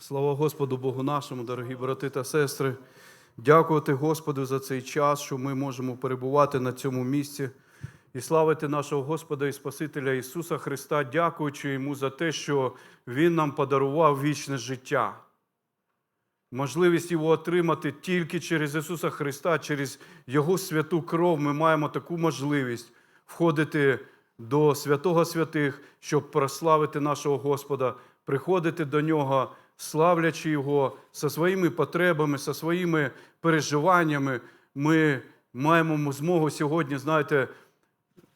Слава Господу Богу нашому, дорогі брати та сестри. Дякувати Господу за цей час, що ми можемо перебувати на цьому місці і славити нашого Господа і Спасителя Ісуса Христа, дякуючи Йому за те, що Він нам подарував вічне життя. Можливість його отримати тільки через Ісуса Христа, через Його святу кров. Ми маємо таку можливість входити до святого святих, щоб прославити нашого Господа, приходити до Нього, славлячи Його зі своїми потребами, зі своїми переживаннями. Ми маємо змогу сьогодні, знаєте,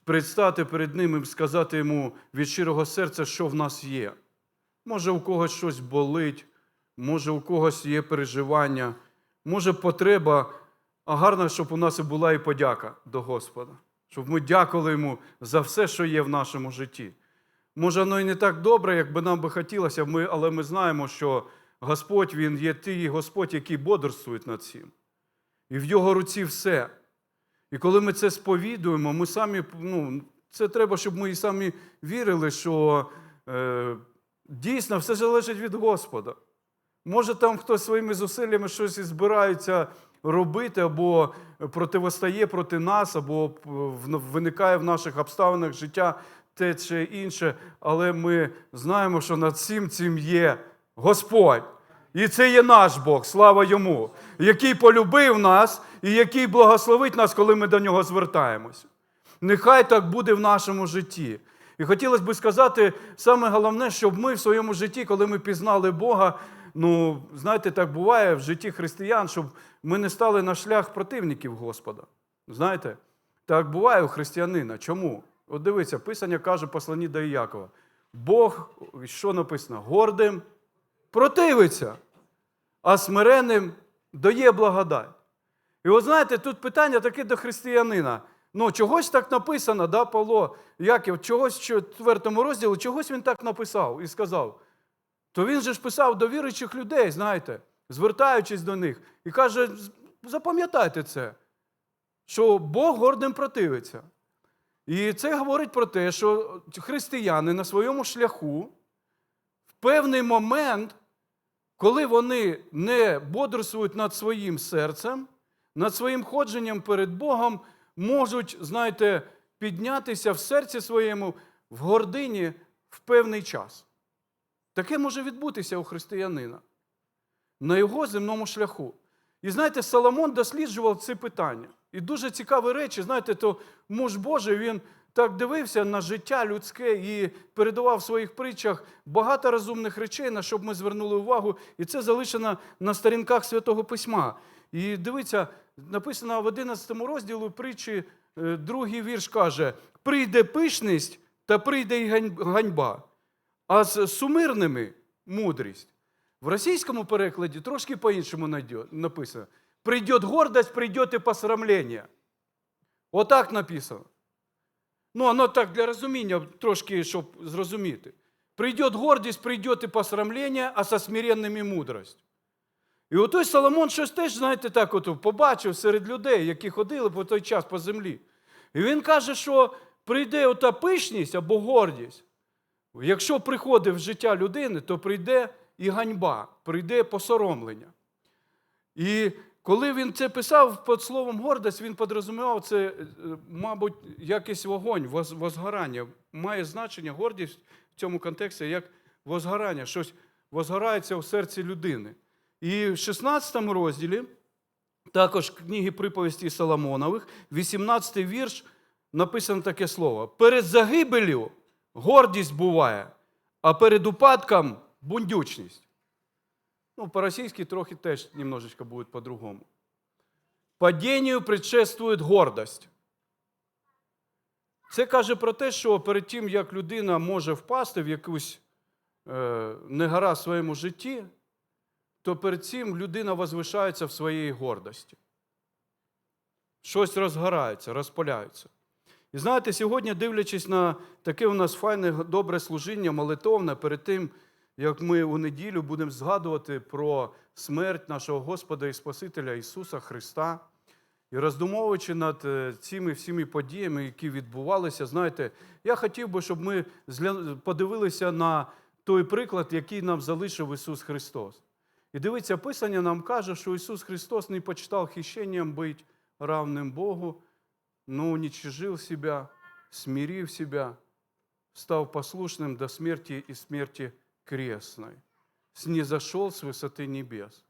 предстати перед Ним і сказати йому від щирого серця, що в нас є. Може, у когось щось болить, може, у когось є переживання, може, потреба, а гарно, щоб у нас і була і подяка до Господа, щоб ми дякували йому за все, що є в нашому житті. Може, воно і не так добре, як би нам би хотілося, ми, але ми знаємо, що Господь Він є той Господь, який бодрствує над цим. І в його руці все. І коли ми це сповідуємо, ми самі, ну, це треба, щоб ми і самі вірили, що е, дійсно все залежить від Господа. Може, там хтось своїми зусиллями щось і збирається робити, або противостає проти нас, або виникає в наших обставинах життя те чи інше, але ми знаємо, що над всім цим є Господь. І це є наш Бог, слава йому, який полюбив нас і який благословить нас, коли ми до нього звертаємося. Нехай так буде в нашому житті. І хотілося б сказати, саме головне, щоб ми в своєму житті, коли ми пізнали Бога, ну, знаєте, так буває в житті християн, щоб ми не стали на шлях противників Господа. Знаєте, так буває у християнина. Чому? От дивіться, Писання каже послані до Іякова. Бог, що написано? Гордим противиться, а смиренним дає благодать. І от знаєте, тут питання таке до християнина. Ну, чогось так написано, да, Павло Яків, чогось в четвертому розділі, чогось він так написав і сказав. То він же ж писав до віруючих людей, знаєте, звертаючись до них, і каже: запам'ятайте це, що Бог гордим противиться. І це говорить про те, що християни на своєму шляху в певний момент, коли вони не бодрствують над своїм серцем, над своїм ходженням перед Богом, можуть, знаєте, піднятися в серці своєму в гордині в певний час. Таке може відбутися у християнина на його земному шляху. І знаєте, Соломон досліджував це питання. І дуже цікаві речі, знаєте, то муж Божий, він так дивився на життя людське і передавав в своїх притчах багато розумних речей, на що б ми звернули увагу. І це залишено на сторінках Святого Письма. І дивіться, написано в 11 розділі притчі, е, другий вірш каже: прийде пишність та прийде й ганьба, а з сумирними мудрість. В російському перекладі трошки по-іншому написано. Прийде гордость, прийде і посрамлення. Отак написано. Ну, воно так для розуміння, трошки, щоб зрозуміти. Прийде гордість, прийде і посрамлення, а со смиренними мудрость. І отой Соломон щось теж, знаєте, так от побачив серед людей, які ходили по той час по землі. І він каже, що прийде ота пишність або гордість. Якщо приходить в життя людини, то прийде і ганьба, прийде посоромлення. І коли він це писав під словом гордость, він подрозумівав це, е, мабуть, якийсь вогонь, возгорання. Має значення гордість в цьому контексті як возгорання, щось возгорається у серці людини. І в 16 розділі, також книги приповісті Соломонових, 18 вірш, написано таке слово: перед загибелю гордість буває, а перед упадком бундючність. Ну, по-російськи трохи теж немножечко буде по-другому. Падінню предшествує гордость. Це каже про те, що перед тим, як людина може впасти в якусь е, негаразд в своєму житті, то перед цим людина возвишається в своїй гордості. Щось розгорається, розпаляється. І знаєте, сьогодні, дивлячись на таке у нас файне, добре служіння, молитовне, перед тим, як ми у неділю будемо згадувати про смерть нашого Господа і Спасителя Ісуса Христа. І роздумовуючи над е, цими всіми подіями, які відбувалися, знаєте, я хотів би, щоб ми зля- подивилися на той приклад, який нам залишив Ісус Христос. І дивіться, Писання нам каже, що Ісус Христос не почитав хищением быть равным Богу, но уничижил себя, смирив себя, став послушным до смерти и смерти крестной, снизошел з висоти небес.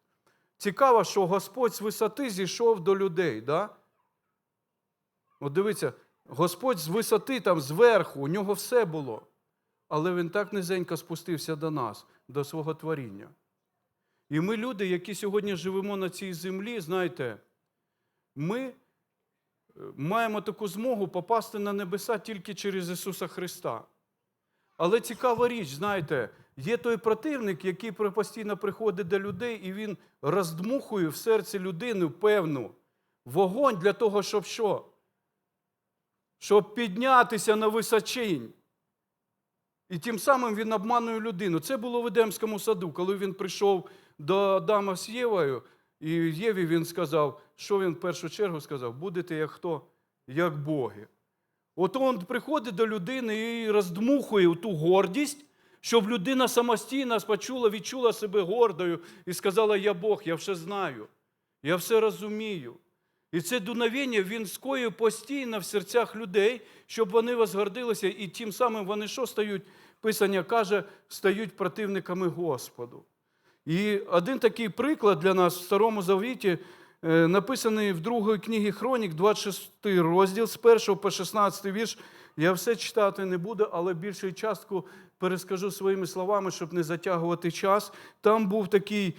Цікаво, що Господь з висоти зійшов до людей. Да? От дивіться, Господь з висоти, там зверху, у нього все було. Але він так низенько спустився до нас, до свого творіння. І ми, люди, які сьогодні живемо на цій землі, знаєте, ми е, маємо таку змогу попасти на небеса тільки через Ісуса Христа. Але цікава річ, знаєте, є той противник, який постійно приходить до людей, і він роздмухує в серці людини певну вогонь для того, щоб що? Щоб піднятися на височинь. І тим самим він обманує людину. Це було в Едемському саду, коли він прийшов до Адама з Євою, і Єві він сказав, що він в першу чергу сказав: будете як хто? Як боги. От він приходить до людини і роздмухує ту гордість, щоб людина самостійно почула, відчула себе гордою і сказала: Я Бог, я все знаю, я все розумію. І це дуновіння він скоює постійно в серцях людей, щоб вони возгордилися, і тим самим вони що стають? Писання каже, стають противниками Господу. І один такий приклад для нас в Старому Завіті написаний в другій книгі Хронік, 26 розділ, з 1 по 16 вірш. Я все читати не буду, але більшу частку перескажу своїми словами, щоб не затягувати час. Там був такий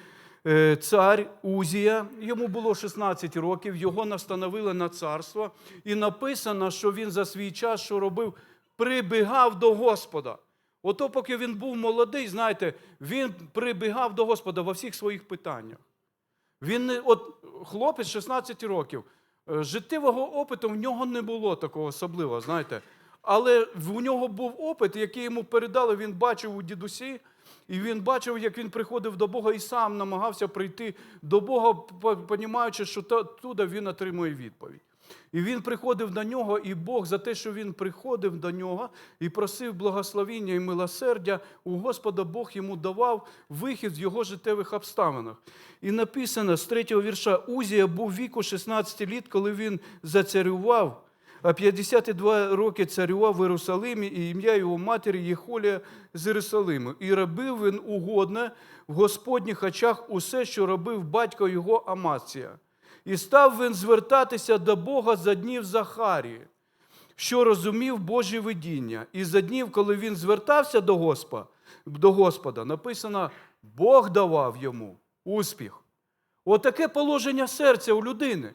е, цар Узія, йому було 16 років, його настановили на царство, і написано, що він за свій час, що робив, прибігав до Господа. Ото, поки він був молодий, знаєте, він прибігав до Господа во всіх своїх питаннях. Він не, от хлопець 16 років, е, життєвого опиту в нього не було такого особливого, знаєте. Але в нього був опит, який йому передали, він бачив у дідусі, і він бачив, як він приходив до Бога і сам намагався прийти до Бога, понімаючи, що туди він отримує відповідь. І він приходив до нього, і Бог за те, що він приходив до нього і просив благословіння і милосердя, у Господа Бог йому давав вихід в його життєвих обставинах. І написано з третього вірша: Узія був віку 16 літ, коли він зацарював, а 52 роки царював в Єрусалимі, і ім'я його матері Єхолія з Єрусалиму. І робив він угодне в Господніх очах усе, що робив батько його Амація. І став він звертатися до Бога за днів Захарії, що розумів Божі видіння. І за днів, коли він звертався до Господа, до Господа написано, Бог давав йому успіх. Отаке положення серця у людини.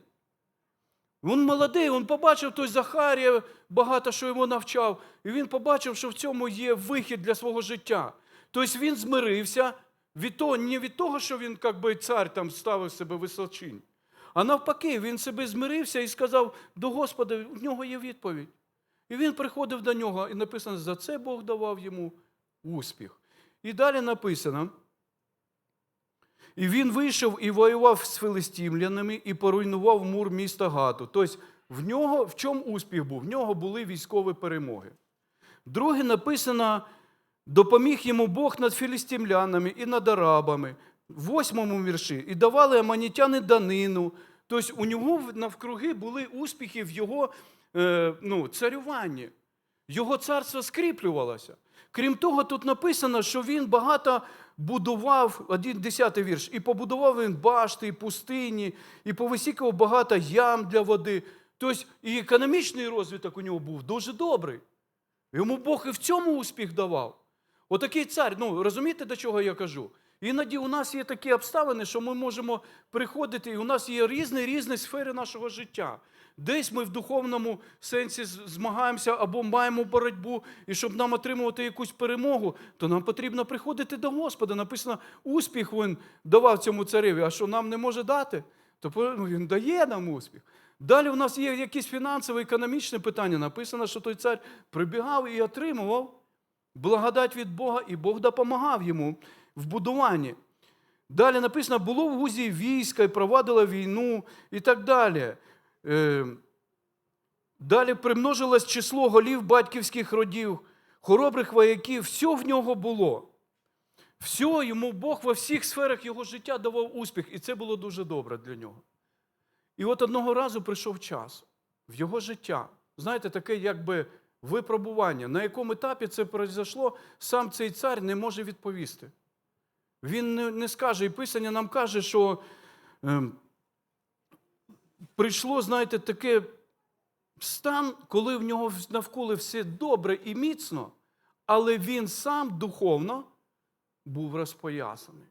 Він молодий, він побачив той Захарія, багато що йому навчав, і він побачив, що в цьому є вихід для свого життя. Тобто він змирився від того, не від того, що він як би, цар там ставив себе височинь, а навпаки, він себе змирився і сказав до Господа, в нього є відповідь. І він приходив до нього, і написано, за це Бог давав йому успіх. І далі написано. І він вийшов і воював з филистимлянами і поруйнував мур міста Гату. Тобто, в нього в чому успіх був? В нього були військові перемоги. Друге написано: допоміг йому Бог над філістимлянами і над арабами. В восьмому вірші. І давали аманітяни данину. Тобто у нього навкруги були успіхи в його е, ну, царюванні. Його царство скріплювалося. Крім того, тут написано, що він багато будував, один десятий вірш, і побудував він башти, і пустині, і повисікав багато ям для води. Тобто і економічний розвиток у нього був дуже добрий. Йому Бог і в цьому успіх давав. Отакий цар, ну розумієте, до чого я кажу? Іноді у нас є такі обставини, що ми можемо приходити, і у нас є різні різні сфери нашого життя. Десь ми в духовному сенсі змагаємося або маємо боротьбу, і щоб нам отримувати якусь перемогу, то нам потрібно приходити до Господа. Написано, успіх він давав цьому цареві, а що нам не може дати, то ну, він дає нам успіх. Далі у нас є якісь фінансові, економічні питання. Написано, що той цар прибігав і отримував благодать від Бога, і Бог допомагав йому в будуванні. Далі написано, було в Гузі війська і провадила війну і так далі. Е, Далі примножилось число голів батьківських родів, хоробрих вояків, все в нього було. Все, йому Бог во всіх сферах його життя давав успіх, і це було дуже добре для нього. І от одного разу прийшов час в його життя. Знаєте, таке якби випробування. На якому етапі це произошло, сам цей цар не може відповісти. Він не, не скаже, і Писання нам каже, що ем, прийшло, знаєте, таке стан, коли в нього навколо все добре і міцно, але він сам духовно був розпоясаний.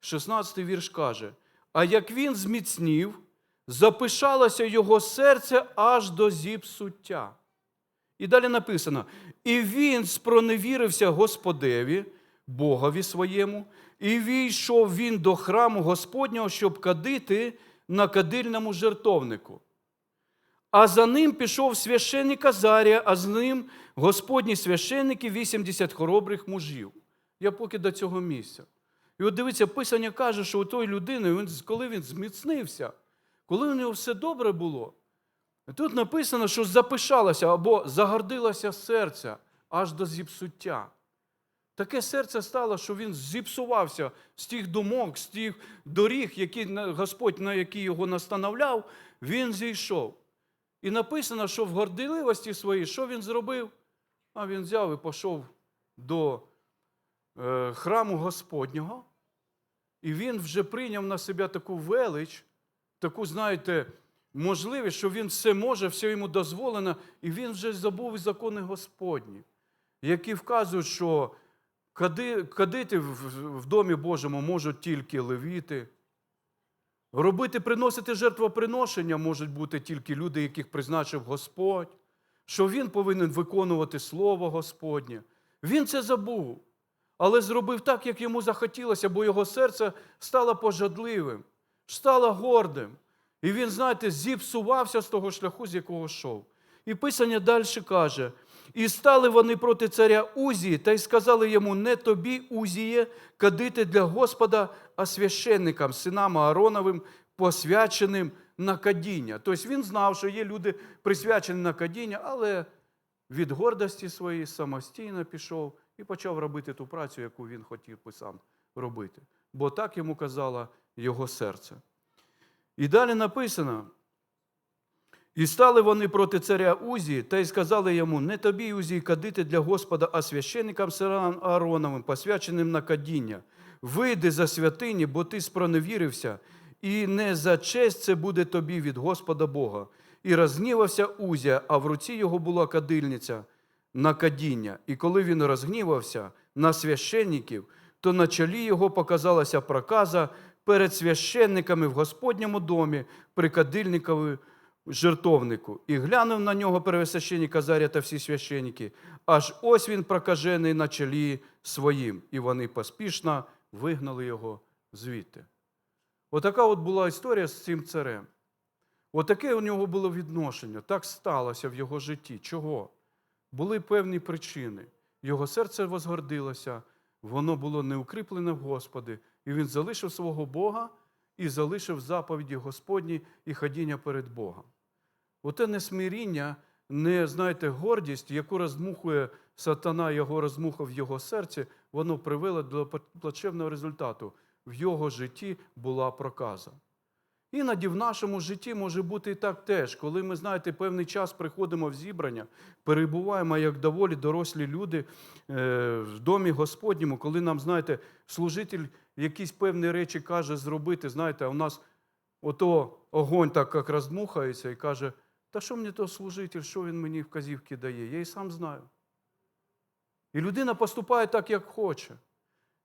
16-й вірш каже: А як він зміцнів, запишалося його серце аж до зіпсуття. І далі написано: І він спроневірився Господеві, Богові своєму, і війшов він до храму Господнього, щоб кадити на кадильному жертовнику. А за ним пішов священник Азарія, а з ним Господні священники 80 хоробрих мужів. Я поки до цього місця. І от дивіться, Писання каже, що у той людини, він, коли він зміцнився, коли у нього все добре було, тут написано, що запишалося або загордилося серце аж до зіпсуття. Таке серце стало, що він зіпсувався з тих думок, з тих доріг, які Господь, на які його настановляв, він зійшов. І написано, що в гордиливості своїй, що він зробив? А він взяв і пішов до е, храму Господнього, і він вже прийняв на себе таку велич, таку, знаєте, можливість, що він все може, все йому дозволено, і він вже забув закони Господні, які вказують, що кадити в- домі Божому можуть тільки левіти. Робити, приносити жертвоприношення можуть бути тільки люди, яких призначив Господь, що він повинен виконувати Слово Господнє. Він це забув, але зробив так, як йому захотілося, бо його серце стало пожадливим, стало гордим. І він, знаєте, зіпсувався з того шляху, з якого йшов. І Писання далі каже: і стали вони проти царя Узії, та й сказали йому: не тобі, Узіє, кадити для Господа, а священникам, синам Аароновим, посвяченим на кадіння. Тобто він знав, що є люди присвячені на кадіння, але від гордості своєї самостійно пішов і почав робити ту працю, яку він хотів би сам робити. Бо так йому казало його серце. І далі написано. І стали вони проти царя Узії, та й сказали йому: не тобі, Узії, кадити для Господа, а священникам сирам Аароновим, посвяченим на кадіння. Вийди за святині, бо ти спроневірився, і не за честь це буде тобі від Господа Бога. І розгнівався Узія, а в руці його була кадильниця на кадіння. І коли він розгнівався на священників, то на чолі його показалася проказа перед священниками в Господньому домі при кадильникові жертовнику. І глянув на нього первосвященник Азарія та всі священники. Аж ось він прокажений на чолі своїм. І вони поспішно вигнали його звідти. Отака от була історія з цим царем. Отаке у нього було відношення. Так сталося в його житті. Чого? Були певні причини. Його серце возгордилося, воно було не укріплене в Господи, і він залишив свого Бога і залишив заповіді Господні і ходіння перед Богом. Оте несмиріння, не, знаєте, гордість, яку розмухує сатана, його розмухав в його серці, воно привело до плачевного результату. В його житті була проказа. Іноді в нашому житті може бути і так теж, коли ми, знаєте, певний час приходимо в зібрання, перебуваємо як доволі дорослі люди е, в домі Господньому, коли нам, знаєте, служитель якісь певні речі каже зробити, знаєте, а у нас ото огонь так як роздмухається і каже, та що мені то служитель, що він мені вказівки дає? Я і сам знаю. І людина поступає так, як хоче.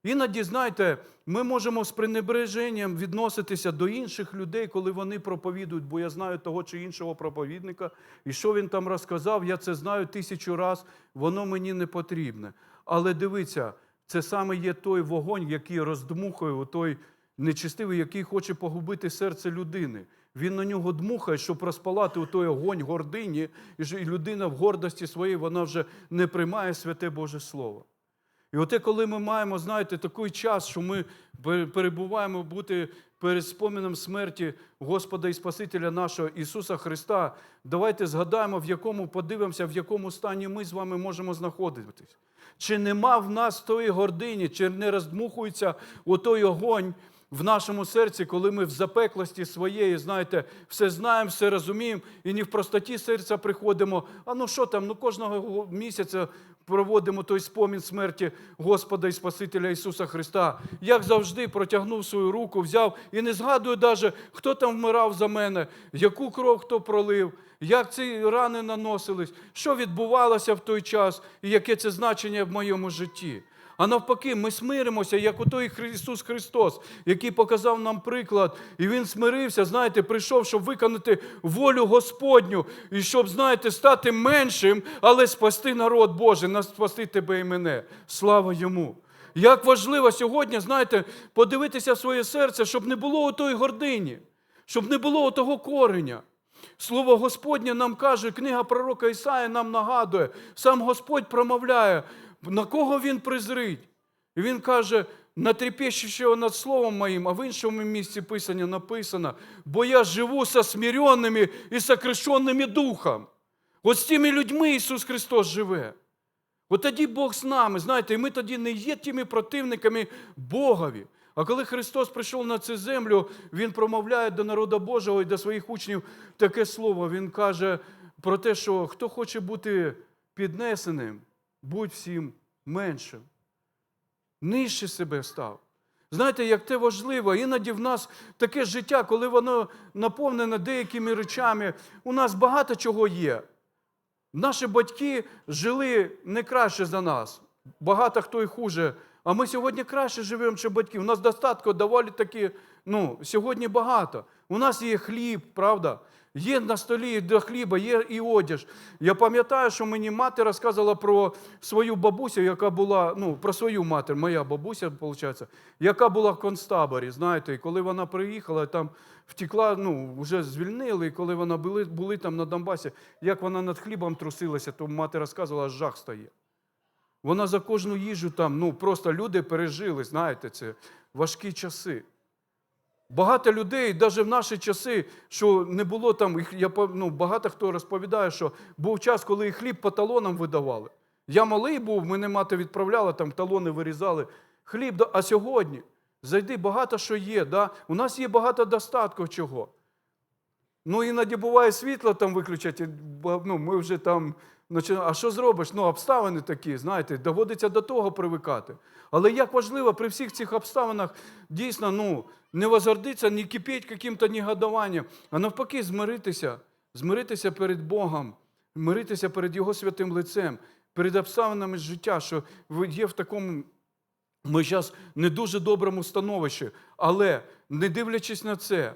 Іноді, знаєте, ми можемо з пренебреженням відноситися до інших людей, коли вони проповідують, бо я знаю того чи іншого проповідника, і що він там розказав, я це знаю тисячу раз, воно мені не потрібне. Але дивіться, це саме є той вогонь, який роздмухує, той нечистивий, який хоче погубити серце людини. Він на нього дмухає, щоб розпалати у той огонь гордині, і людина в гордості своїй вона вже не приймає святе Боже Слово. І оте, коли ми маємо, знаєте, такий час, що ми перебуваємо бути перед спомином смерті Господа і Спасителя нашого Ісуса Христа, давайте згадаємо, в якому подивимося, в якому стані ми з вами можемо знаходитись. Чи нема в нас тої гордині, чи не роздмухується отой огонь в нашому серці, коли ми в запеклості своєї, знаєте, все знаємо, все розуміємо, і не в простоті серця приходимо. А ну що там, ну кожного місяця проводимо той спомін смерті Господа і Спасителя Ісуса Христа. Як завжди, протягнув свою руку, взяв і не згадую навіть, хто там вмирав за мене, яку кров хто пролив, як ці рани наносились, що відбувалося в той час і яке це значення в моєму житті. А навпаки, ми смиримося, як у той Ісус Христос, який показав нам приклад, і Він смирився, знаєте, прийшов, щоб виконати волю Господню, і щоб, знаєте, стати меншим, але спасти народ Божий, нас спасти тебе і мене. Слава йому! Як важливо сьогодні, знаєте, подивитися в своє серце, щоб не було отої гордині, щоб не було того кореня. Слово Господнє нам каже, книга пророка Ісая нам нагадує, сам Господь промовляє, на кого він призрить. І він каже, на трепещущого над словом моїм, а в іншому місці Писання написано, бо я живу со смиренними і сокришенними духом. От з тими людьми Ісус Христос живе. От тоді Бог з нами, знаєте, і ми тоді не є тими противниками Богові. А коли Христос прийшов на цю землю, Він промовляє до народу Божого і до своїх учнів таке слово. Він каже про те, що хто хоче бути піднесеним, будь всім меншим. Нижче себе став. Знаєте, як те важливо, іноді в нас таке життя, коли воно наповнене деякими речами, у нас багато чого є. Наші батьки жили не краще за нас. Багато хто і хуже. А ми сьогодні краще живемо, ніж батьки. У нас достатку доволі таки, ну, сьогодні багато. У нас є хліб, правда? Є на столі до хліба, є і одяж. Я пам'ятаю, що мені мати розказувала про свою бабусю, яка була, ну, про свою матір, моя бабуся, виходить, яка була в концтаборі, знаєте, і коли вона приїхала, там втекла, ну, вже звільнили, і коли вона були, були там на Донбасі, як вона над хлібом трусилася, то мати розказувала, аж жах стає. Вона за кожну їжу там, ну просто люди пережили, знаєте, це важкі часи. Багато людей, навіть в наші часи, що не було там, я, ну, багато хто розповідає, що був час, коли і хліб по талонам видавали. Я малий був, мене мати відправляла, там талони вирізали. Хліб, а сьогодні зайди, багато що є. Да? У нас є багато достатку чого. Ну, іноді буває світло там виключать, ну, ми вже там. А що зробиш? Ну, обставини такі, знаєте, доводиться до того привикати. Але як важливо при всіх цих обставинах дійсно ну, не возгордитися, не кипіть яким-то негодованням, а навпаки, змиритися, змиритися перед Богом, миритися перед Його святим лицем, перед обставинами життя, що ви є в такому ми зараз не дуже доброму становищі, але не дивлячись на це,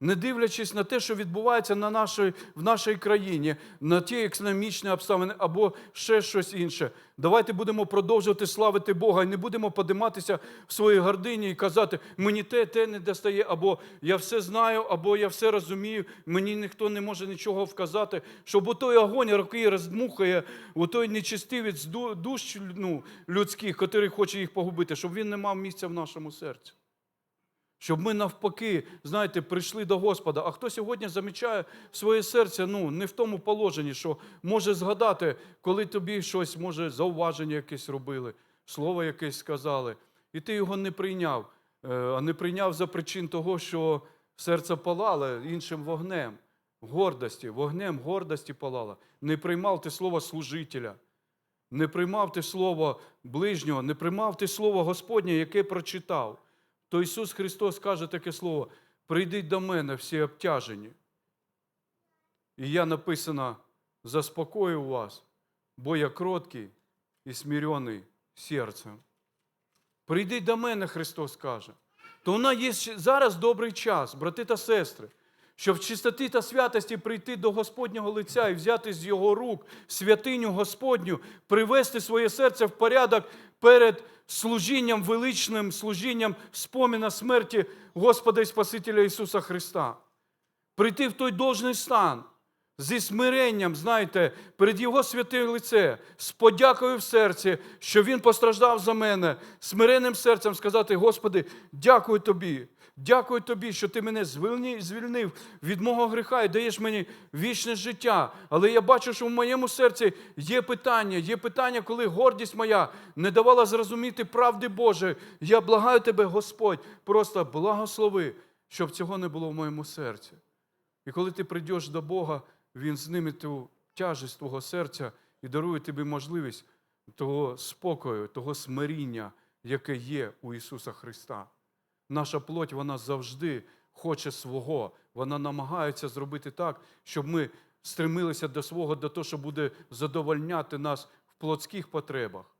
не дивлячись на те, що відбувається на нашій, в нашій країні, на ті економічні обставини або ще щось інше, давайте будемо продовжувати славити Бога і не будемо подиматися в своїй гордині і казати, мені те, те не достає, або я все знаю, або я все розумію, мені ніхто не може нічого вказати, щоб у той огонь, який роздмухає, у той нечистивець ду- душ ну, людських, який хоче їх погубити, щоб він не мав місця в нашому серці. Щоб ми навпаки, знаєте, прийшли до Господа. А хто сьогодні замічає своє серце ну, не в тому положенні, що може згадати, коли тобі щось, може, зауваження якесь робили, слово якесь сказали, і ти його не прийняв, Е, а не прийняв за причин того, що серце палало іншим вогнем, гордості, вогнем гордості палало. Не приймав ти слово служителя, не приймав ти слово ближнього, не приймав ти слово Господнє, яке прочитав то Ісус Христос каже таке слово: прийдіть до мене всі обтяжені. І я написано, заспокою вас, бо я кроткий і смірений серцем. Прийдіть до мене, Христос каже. То нас є зараз добрий час, брати та сестри, щоб в чистоті та святості прийти до Господнього лиця і взяти з Його рук святиню Господню, привести своє серце в порядок перед служінням величним, служінням споміна смерті Господа і Спасителя Ісуса Христа. Прийти в той должний стан. зі смиренням, знаєте, перед Його святе лице, з подякою в серці, що Він постраждав за мене, смиренним серцем сказати: Господи, дякую Тобі. Дякую Тобі, що ти мене звільнив від мого гріха і даєш мені вічне життя. Але я бачу, що в моєму серці є питання, є питання, коли гордість моя не давала зрозуміти правди Божої. Я благаю тебе, Господь, просто благослови, щоб цього не було в моєму серці. І коли ти прийдеш до Бога, Він зніме ту тяжесть твого серця і дарує тобі можливість того спокою, того смиріння, яке є у Ісуса Христа. Наша плоть, вона завжди хоче свого. Вона намагається зробити так, щоб ми стремилися до свого, до того, що буде задовольняти нас в плотських потребах.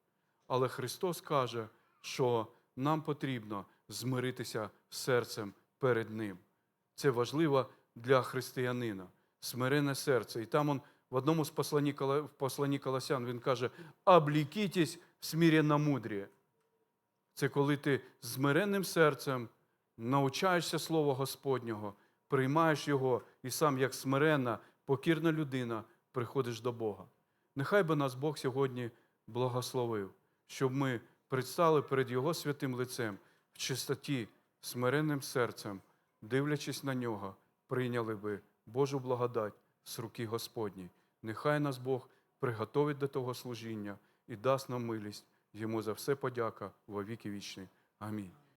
Але Христос каже, що нам потрібно змиритися серцем перед Ним. Це важливо для християнина. Смирене серце. І там он в одному з посланні, в посланні Колосян він каже: облікітесь в смірі на мудрі. Це коли ти з смиренним серцем навчаєшся Слова Господнього, приймаєш його і сам, як смиренна, покірна людина, приходиш до Бога. Нехай би нас Бог сьогодні благословив, щоб ми предстали перед Його святим лицем в чистоті, смиренним серцем, дивлячись на нього, прийняли би Божу благодать з руки Господні. Нехай нас Бог приготовить до того служіння і дасть нам милість. Йому за все подяка во віки вічні. Амінь.